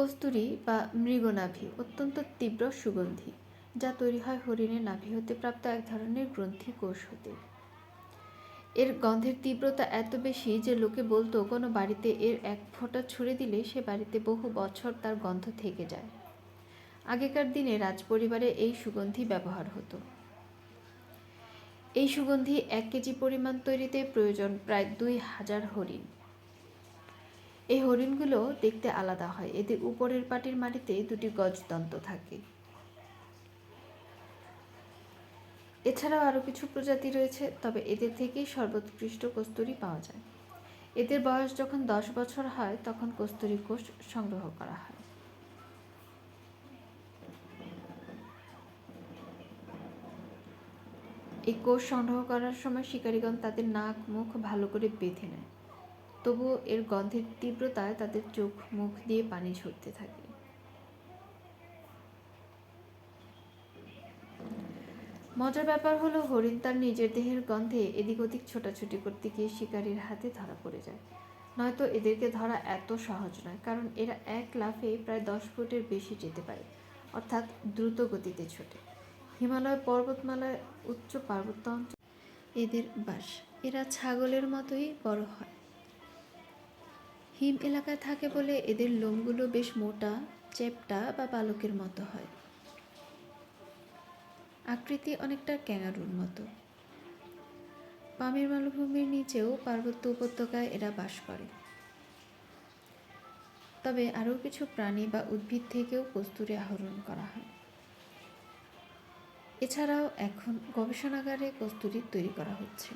কস্তুরী বা মৃগনাভি, অত্যন্ত তীব্র সুগন্ধি, যা তৈরি হয় হরিণের নাভি হতে প্রাপ্ত এক ধরনের গ্রন্থি কোষ হতে। এর গন্ধের তীব্রতা এত বেশি যে লোকে বলতো, কোনো বাড়িতে এর এক ফোঁটা ছুঁড়ে দিলে সে বাড়িতে বহু বছর তার গন্ধ থেকে যায়। আগেকার দিনে রাজপরিবারে এই সুগন্ধি ব্যবহার হতো। এই সুগন্ধি এক কেজি পরিমাণ তৈরিতে প্রয়োজন প্রায় দুই হাজার হরিণ। এই হরিণগুলো দেখতে আলাদা হয়। এদের উপরের পাটির মাটিতে দুটি গজদন্ত থাকে। এছাড়াও আরও কিছু প্রজাতি রয়েছে, তবে এদের থেকেই সর্বোৎকৃষ্ট কস্তুরি পাওয়া যায়। এদের বয়স যখন দশ বছর হয়, তখন কস্তুরি কোষ সংগ্রহ করা হয়। এই কোষ সংগ্রহ করার সময় শিকারীগণ তাদের নাক, মুখ ভালো করে বেঁধে নেয়। তবুও এর গন্ধের তীব্রতায় তাদের চোখ, মুখ দিয়ে পানি ঝরতে থাকে। মজার ব্যাপার হলো হরিণ তার নিজের দেহের গন্ধে এদিক ওদিক ছোটাছুটি করতে গিয়ে শিকারীর হাতে ধরা পড়ে যায়। নয়তো এদেরকে ধরা এত সহজ নয়, কারণ এরা এক লাফে প্রায় দশ ফুটের বেশি যেতে পারে, অর্থাৎ দ্রুত গতিতে ছোটে। হিমালয় পর্বতমালায় উচ্চ পার্বত্য অঞ্চল। এদের বাস। এরা ছাগলের মতোই বড় হয়। হিম এলাকায় থাকে বলে এদের লোমগুলো বেশ মোটা, চেপটা বা পালকের মতো হয়। আকৃতি অনেকটা ক্যাঙারুর মতো। পামের মালভূমির নিচেও পার্বত্য উপত্যকায় এরা বাস করে। তবে আরও কিছু প্রাণী বা উদ্ভিদ থেকেও কস্তুরি আহরণ করা হয়। এছাড়াও এখন গবেষণাগারে কস্তুরি তৈরি করা হচ্ছে।